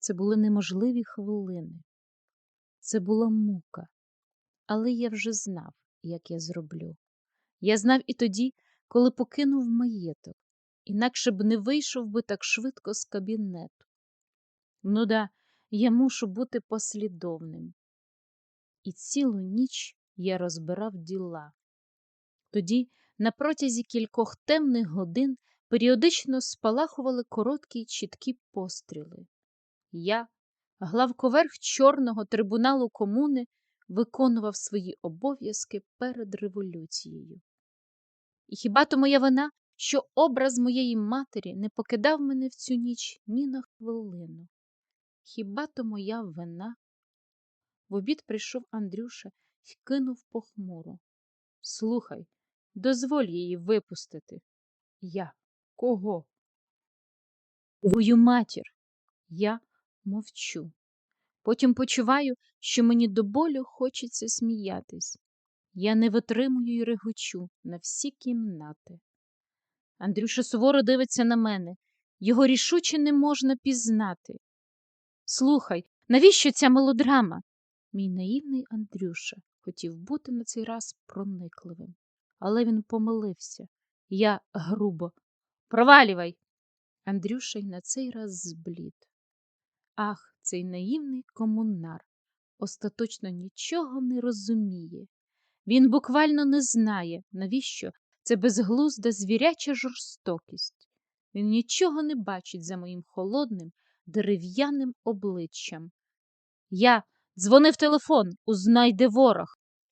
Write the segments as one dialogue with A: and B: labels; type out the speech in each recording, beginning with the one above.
A: Це були неможливі хвилини. Це була мука. Але я вже знав, як я зроблю. Я знав і тоді, коли покинув маєток, інакше б не вийшов би так швидко з кабінету. Ну да, я мушу бути послідовним. І цілу ніч я розбирав діла. Тоді, на протязі кількох темних годин, періодично спалахували короткі чіткі постріли. Я, главковерх Чорного трибуналу комуни, виконував свої обов'язки перед революцією. І хіба то моя вина, що образ моєї матері не покидав мене в цю ніч ні на хвилину? Хіба то моя вина? В обід прийшов Андрюша і кинув похмуро. Слухай, дозволь її випустити. Я кого? Твою матір. Я мовчу. Потім почуваю, що мені до болю хочеться сміятись. Я не витримую й регочу на всі кімнати. Андрюша суворо дивиться на мене. Його рішуче не можна пізнати. Слухай, навіщо ця мелодрама? Мій наївний Андрюша хотів бути на цей раз проникливим, але він помилився. Я грубо. Провалювай. Андрюша й на цей раз зблід. Ах, цей наївний комунар остаточно нічого не розуміє. Він буквально не знає, навіщо це безглузда звіряча жорстокість. Він нічого не бачить за моїм холодним, дерев'яним обличчям. Я дзвонив телефон, узнай, ворог.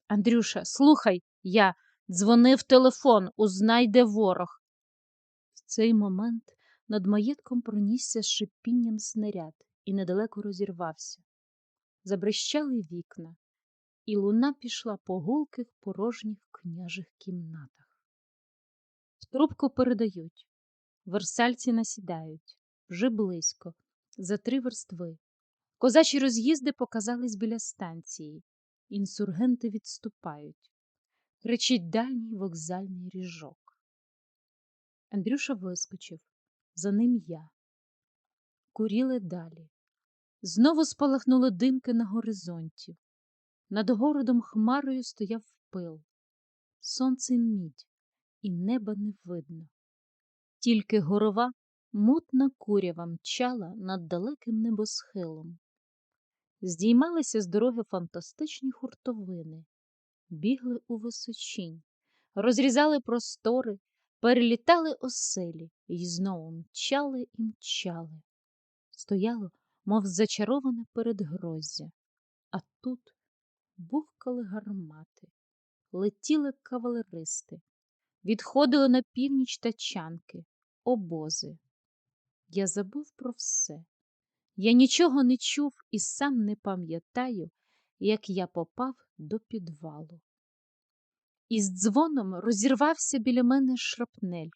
A: Андрюша, слухай, я дзвонив телефон, узнай, ворог. В цей момент над маєтком пронісся шипінням снаряд і недалеко розірвався. Забрещали вікна, і луна пішла по гулких порожніх княжих кімнатах. В трубку передають, версальці насідають, вже близько, за три верстви. Козачі роз'їзди показались біля станції, інсургенти відступають. Кричить дальній вокзальний ріжок. Андрюша вискочив, за ним я. Куріли далі. Знову спалахнули димки на горизонті. Над городом хмарою стояв пил. Сонце мідь, і неба не видно. Тільки горова мутна курява мчала над далеким небосхилом. Здіймалися з дороги фантастичні хуртовини, бігли у височінь, розрізали простори, перелітали оселі і знову мчали і мчали. Стояло, мов зачароване передгроздя, а тут бухкали гармати, летіли кавалеристи, відходили на північ тачанки, обози. Я забув про все. Я нічого не чув і сам не пам'ятаю, як я попав до підвалу. Із дзвоном розірвався біля мене шрапнель,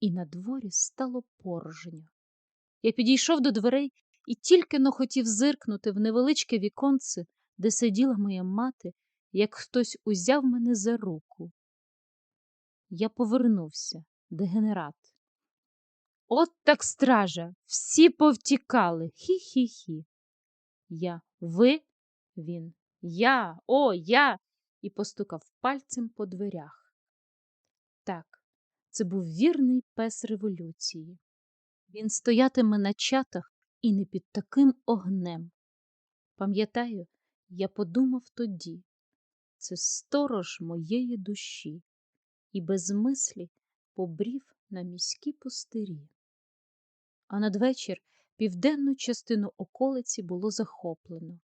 A: і на дворі стало порожньо. Я підійшов до дверей і тільки но хотів зиркнути в невеличке віконце, де сиділа моя мати, як хтось узяв мене за руку. Я повернувся, дегенерат. От так стража, всі повтікали. Хі-хі-хі. Я, ви, він, я, о, я, і постукав пальцем по дверях. Так, це був вірний пес революції. Він стоятиме на чатах і не під таким огнем. Пам'ятаю, я подумав тоді це сторож моєї душі, і без мислі побрів на міські пустирі. А надвечір південну частину околиці було захоплено.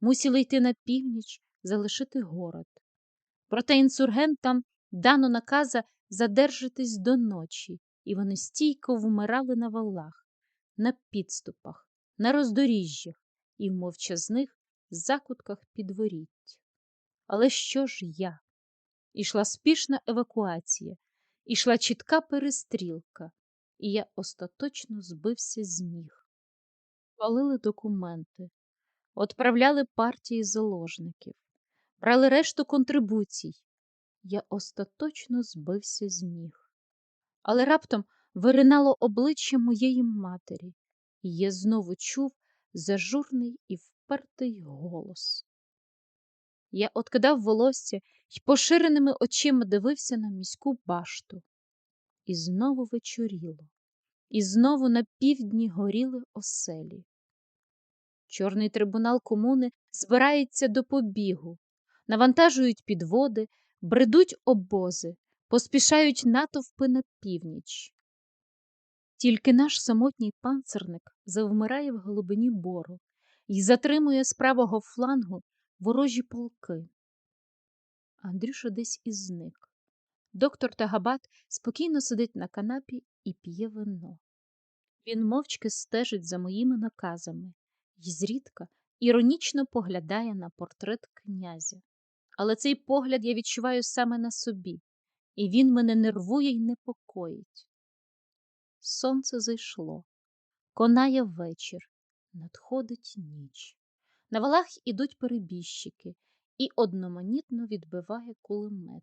A: Мусили йти на північ, залишити город. Проте інсургентам дано наказа задержатись до ночі, і вони стійко вмирали на валах, на підступах, на роздоріжжях і в мовчазних закутках підворіть. Але що ж я? Ішла спішна евакуація, ішла чітка перестрілка, і я остаточно збився з ніг. Палили документи, отправляли партії заложників, брали решту контрибуцій. Я остаточно збився з ніг. Але раптом виринало обличчя моєї матері, і я знову чув зажурний і впертий голос. Я откидав волосся й поширеними очима дивився на міську башту. І знову вечоріло, і знову на півдні горіли оселі. Чорний трибунал комуни збирається до побігу, навантажують підводи, бредуть обози, поспішають натовпи на північ. Тільки наш самотній панцерник завмирає в глибині бору і затримує з правого флангу ворожі полки. Андрюша десь і зник. Доктор Тагабат спокійно сидить на канапі і п'є вино. Він мовчки стежить за моїми наказами і зрідка іронічно поглядає на портрет князя. Але цей погляд я відчуваю саме на собі, і він мене нервує й непокоїть. Сонце зайшло, конає вечір, надходить ніч. На валах ідуть перебіжчики, і одноманітно відбиває кулемет.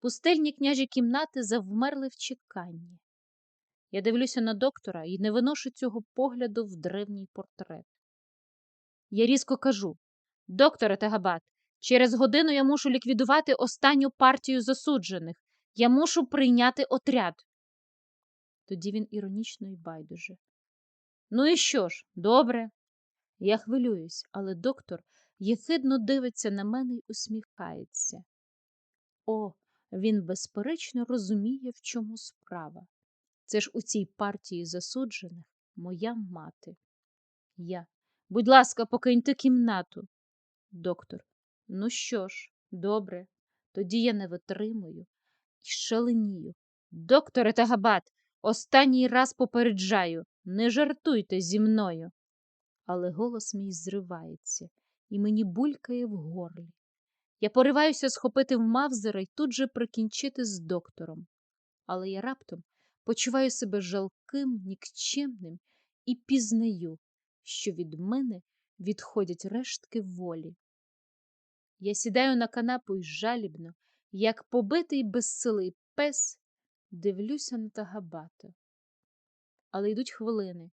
A: Пустельні княжі кімнати завмерли в чеканні. Я дивлюся на доктора і не виношу цього погляду в древній портрет. Я різко кажу докторе Тагабат, через годину я мушу ліквідувати останню партію засуджених. Я мушу прийняти отряд. Тоді він іронічно і байдуже. Ну і що ж, добре. Я хвилююсь, але доктор єхидно дивиться на мене й усміхається. О, він безперечно розуміє, в чому справа. Це ж у цій партії засуджених моя мати. Я. Будь ласка, покиньте кімнату. Доктор. Ну що ж, добре, тоді я не витримую і шаленію. Докторе Тагабат, останній раз попереджаю, не жартуйте зі мною. Але голос мій зривається, і мені булькає в горлі. Я пориваюся схопити в Мавзера й тут же прикінчити з доктором. Але я раптом почуваю себе жалким, нікчемним і пізнаю, що від мене відходять рештки волі. Я сідаю на канапу й жалібно, як побитий безсилий пес, дивлюся на Тагабата. Але йдуть хвилини.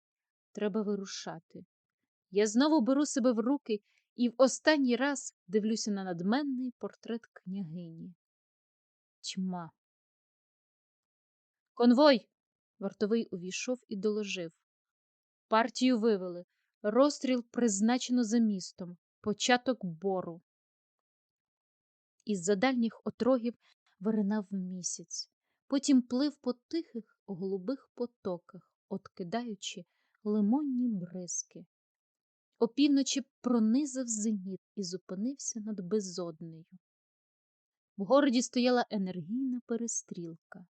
A: Треба вирушати. Я знову беру себе в руки і в останній раз дивлюся на надменний портрет княгині. Тьма. Конвой. Вартовий увійшов і доложив. Партію вивели. Розстріл призначено за містом. Початок бору. Із-за дальніх отрогів виринав місяць, потім плив по тихих голубих потоках, откидаючи лимонні бризки. Опівночі пронизав зеніт і зупинився над безоднею. В городі стояла енергійна перестрілка.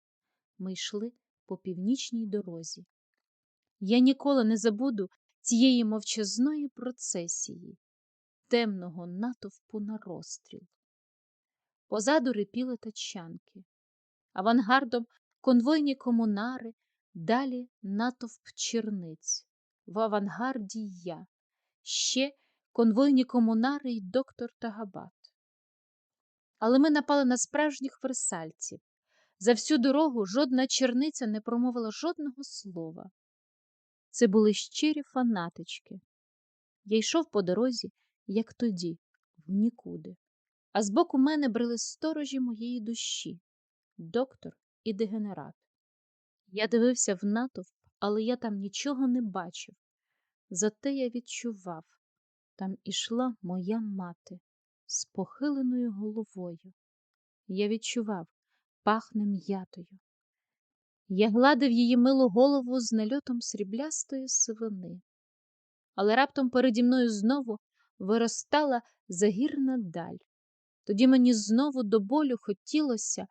A: Ми йшли по північній дорозі. Я ніколи не забуду цієї мовчазної процесії, темного натовпу на розстріл. Позаду рипіли тачанки, авангардом конвойні комунари, далі натовп черниць, в авангарді я, ще конвойні комунари й доктор Тагабат. Але ми напали на справжніх версальців. За всю дорогу жодна черниця не промовила жодного слова. Це були щирі фанатички. Я йшов по дорозі, як тоді, в нікуди а збоку мене брели сторожі моєї душі, доктор і дегенерат. Я дивився в натовп, але я там нічого не бачив. Зате я відчував там ішла моя мати з похиленою головою. Я відчував, пахне м'ятою. Я гладив її милу голову з нальотом сріблястої сивини. Але раптом переді мною знову виростала загірна даль. Тоді мені знову до болю хотілося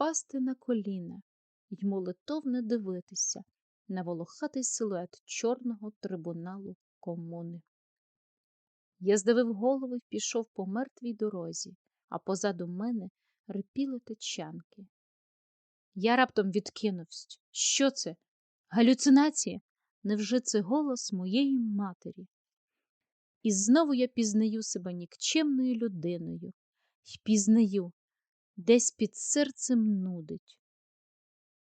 A: впасти на коліна й молитовне дивитися на волохатий силует чорного трибуналу комуни. Я здавив голову й пішов по мертвій дорозі, а позаду мене рипіли течанки. Я раптом відкинувся. Що це? Галюцинація? Невже це голос моєї матері? І знову я пізнаю себе нікчемною людиною, й пізнаю, десь під серцем нудить.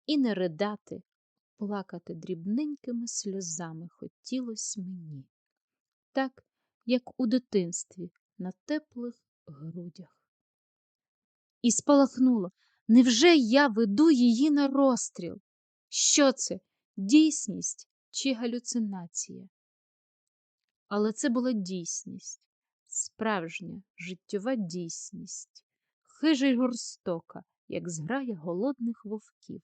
A: І не ридати, плакати дрібненькими сльозами хотілось мені. так, як у дитинстві на теплих грудях. І спалахнуло. Невже я веду її на розстріл? Що це? Дійсність чи галюцинація? Але це була дійсність, справжня життєва дійсність, хижа й жорстока, як зграя голодних вовків.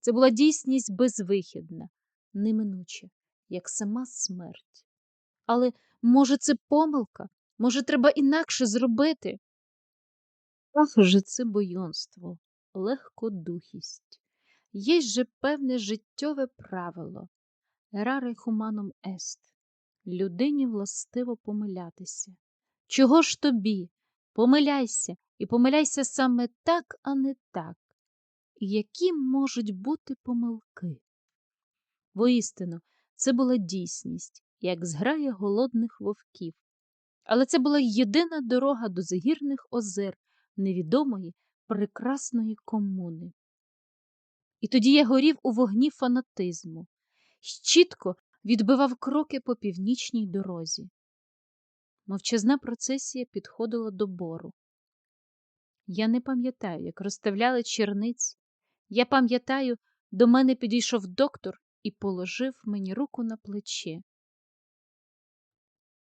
A: Це була дійсність безвихідна, неминуча, як сама смерть. Але, може, це помилка? Може, треба інакше зробити? Ах же це бойонство, легкодухість. Є же певне життєве правило Ераре хуманом ест. Людині властиво помилятися. Чого ж тобі? Помиляйся і помиляйся саме так, а не так. Які можуть бути помилки? Воістину, це була дійсність, як зграє голодних вовків. Але це була єдина дорога до загірних озер невідомої прекрасної комуни. І тоді я горів у вогні фанатизму, чітко відбивав кроки по північній дорозі. Мовчазна процесія підходила до бору. Я не пам'ятаю, як розставляли черниць. Я пам'ятаю, до мене підійшов доктор і положив мені руку на плече.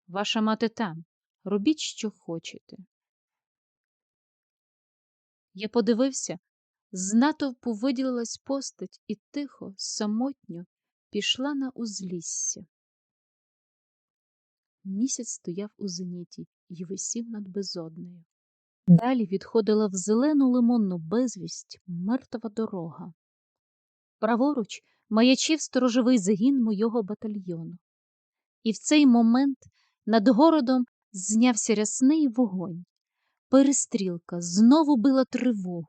A: Ваша мати там, робіть, що хочете. Я подивився, з натовпу виділилась постать і тихо, самотньо пішла на узлісся. Місяць стояв у зеніті і висів над безоднею. Далі відходила в зелену лимонну безвість мертва дорога. Праворуч маячив сторожовий загін мойого батальйону. І в цей момент над городом знявся рясний вогонь. Перестрілка знову била тривогу.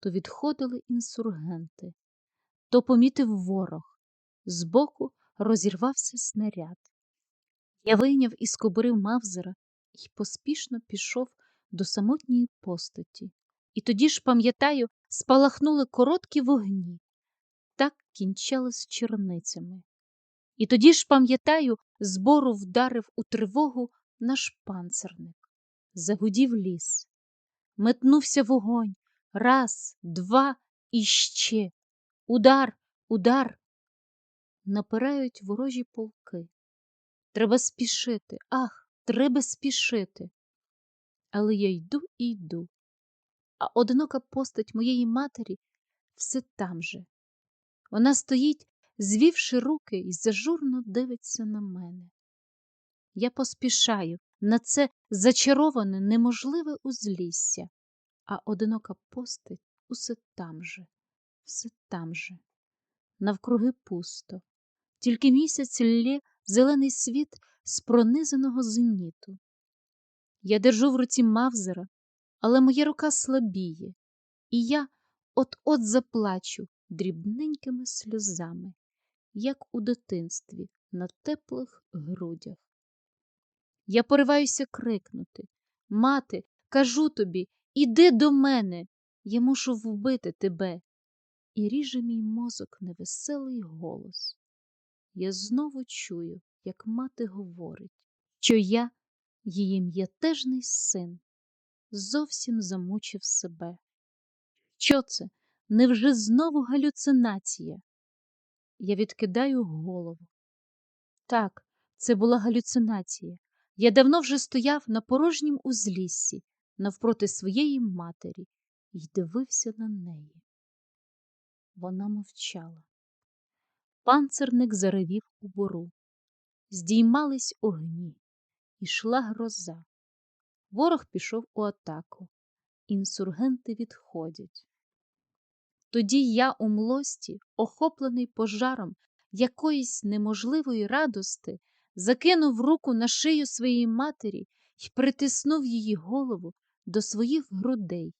A: То відходили інсургенти, то помітив ворог. Збоку розірвався снаряд. Я вийняв із кобури Мавзера і поспішно пішов до самотньої постаті. І тоді ж, пам'ятаю, спалахнули короткі вогні. Так кінчали з черницями. І тоді ж, пам'ятаю, збору вдарив у тривогу наш панцерник. Загудів ліс. Метнувся вогонь. Раз, два і ще. Удар, удар. Напирають ворожі полки. Треба спішити, ах, треба спішити. Але я йду і йду, а одинока постать моєї матері все там же. Вона стоїть, звівши руки, і зажурно дивиться на мене. Я поспішаю на це зачароване, неможливе узлісся, а одинока постать усе там же, все там же. Навкруги пусто, тільки місяць лє зелений світ з пронизаного зеніту. Я держу в руці Мавзера, але моя рука слабіє, і я от-от заплачу дрібненькими сльозами, як у дитинстві на теплих грудях. Я пориваюся крикнути Мати, кажу тобі, іди до мене, я мушу вбити тебе. І ріже мій мозок невеселий голос. Я знову чую, як мати говорить, що я, її м'ятежний син, зовсім замучив себе. Що це? Невже знову галюцинація? Я відкидаю голову. Так, це була галюцинація. Я давно вже стояв на порожнім узліссі навпроти своєї матері і дивився на неї. Вона мовчала. Панцерник заревів у бору. Здіймались огні, ішла гроза. Ворог пішов у атаку. Інсургенти відходять. Тоді я у млості, охоплений пожаром якоїсь неможливої радости, закинув руку на шию своєї матері і притиснув її голову до своїх грудей.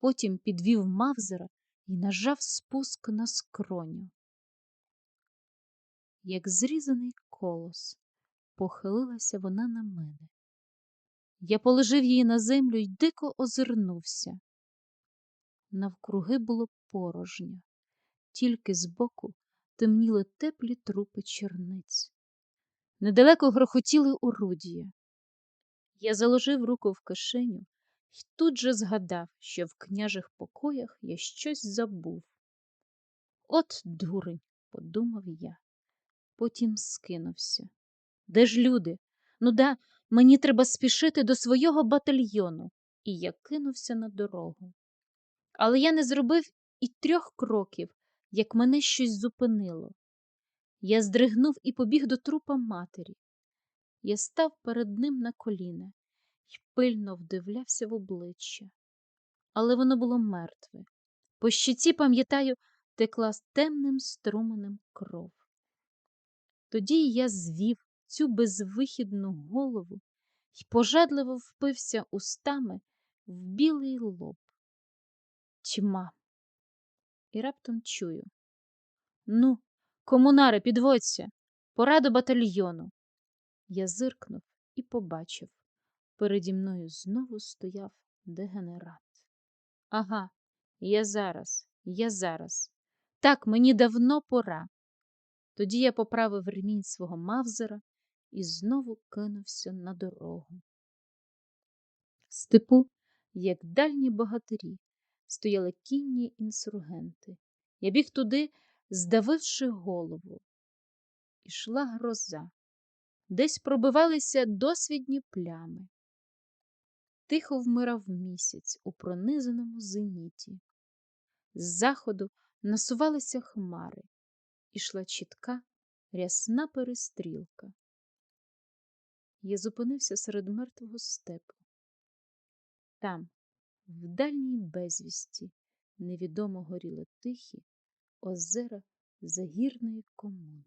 A: Потім підвів Мавзера і нажав спуск на скроню. Як зрізаний колос, похилилася вона на мене. Я положив її на землю й дико озирнувся. Навкруги було порожньо, тільки збоку темніли теплі трупи черниць. Недалеко грохотіли орудія. Я заложив руку в кишеню і тут же згадав, що в княжих покоях я щось забув. От дурень, подумав я. Потім скинувся. Де ж люди? Ну да, мені треба спішити до свого батальйону, і я кинувся на дорогу. Але я не зробив і трьох кроків, як мене щось зупинило. Я здригнув і побіг до трупа матері. Я став перед ним на коліна і пильно вдивлявся в обличчя. Але воно було мертве. По щиці, пам'ятаю, текла темним струменем кров. Тоді я звів цю безвихідну голову і пожадливо впився устами в білий лоб. Тьма. І раптом чую. Ну, комунари, підводься, пора до батальйону. Я зиркнув і побачив. Переді мною знову стояв дегенерат. Ага, я зараз, я зараз. Так, мені давно пора. Тоді я поправив ремінь свого мавзера і знову кинувся на дорогу. Степу, як дальні богатирі, стояли кінні інсургенти. Я біг туди, здавивши голову. Ішла гроза. Десь пробивалися досвідні плями. Тихо вмирав місяць у пронизаному зеніті. З заходу насувалися хмари, ішла чітка рясна перестрілка. Я зупинився серед мертвого степу. Там, в дальній безвісті, невідомо горіли тихі озера загірної комуни.